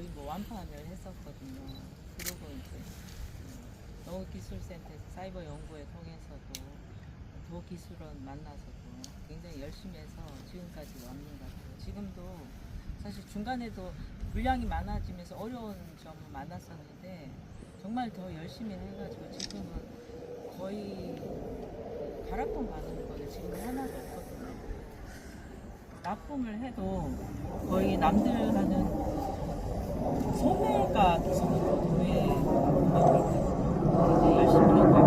거의 뭐 완판을 했었거든요. 그리고 이제 농업기술센터에서 사이버 연구회 통해서도 도기술원 만나서도 굉장히 열심히 해서 지금까지 왔는 것 같아요. 지금도 사실 중간에도 물량이 많아지면서 어려운 점을 만났었는데 정말 더 열심히 해가지고 지금은 거의 가락동 가는 거는 지금 하나도 없거든요. 납품을 해도 거의 남들 하는 소매가 계속 도에 하고 있거든요. 이제 열심히 하고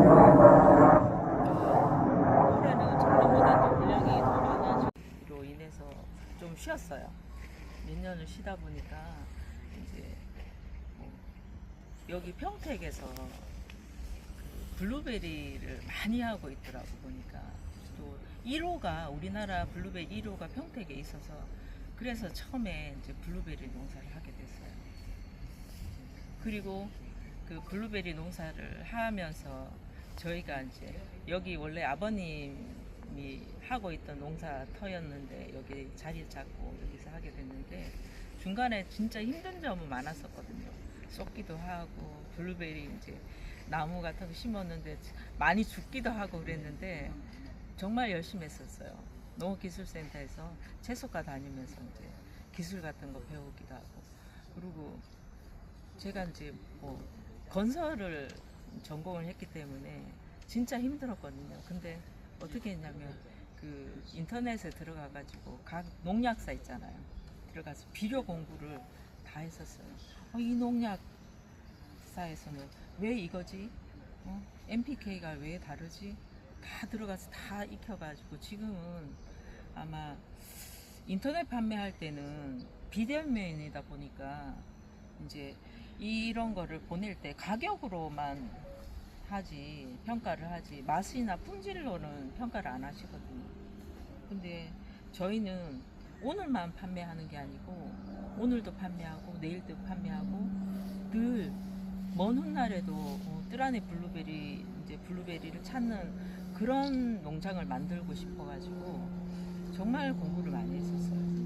올해는 작년보다도 물량이 더 많아지로 인해서 좀 쉬었어요. 몇 년을 쉬다 보니까 이제 뭐 여기 평택에서 그 블루베리를 많이 하고 있더라고 보니까 또 1호가 우리나라 블루베리 1호가 평택에 있어서 그래서 처음에 이제 블루베리 농사를 하게 됐어요. 그리고 그 블루베리 농사를 하면서 저희가 이제 여기 원래 아버님 이 하고 있던 농사 터였는데 여기 자리 잡고 여기서 하게 됐는데 중간에 진짜 힘든 점은 많았었거든요. 쏟기도 하고 블루베리 이제 나무 같은 거 심었는데 많이 죽기도 하고 그랬는데 정말 열심히 했었어요. 농업기술센터에서 채소과 다니면서 이제 기술 같은 거 배우기도 하고 그리고 제가 이제 뭐 건설을 전공을 했기 때문에 진짜 힘들었거든요. 근데 어떻게 했냐면 그 인터넷에 들어가 가지고 각 농약사 있잖아요. 들어가서 비료 공부를 다 했었어요. 어, 이 농약사에서는 왜 이거지? 어? NPK가 왜 다르지? 다 들어가서 다 익혀가지고 지금은 아마 인터넷 판매할 때는 비대면이다 보니까 이제 이런 거를 보낼 때 가격으로만 하지 평가를 하지 맛이나 품질로는 평가를 안 하시거든요. 근데 저희는 오늘만 판매하는 게 아니고 오늘도 판매하고 내일도 판매하고 늘 먼 훗날에도 어, 뜰 안에 블루베리 이제 블루베리를 찾는 그런 농장을 만들고 싶어가지고 정말 공부를 많이 했었어요.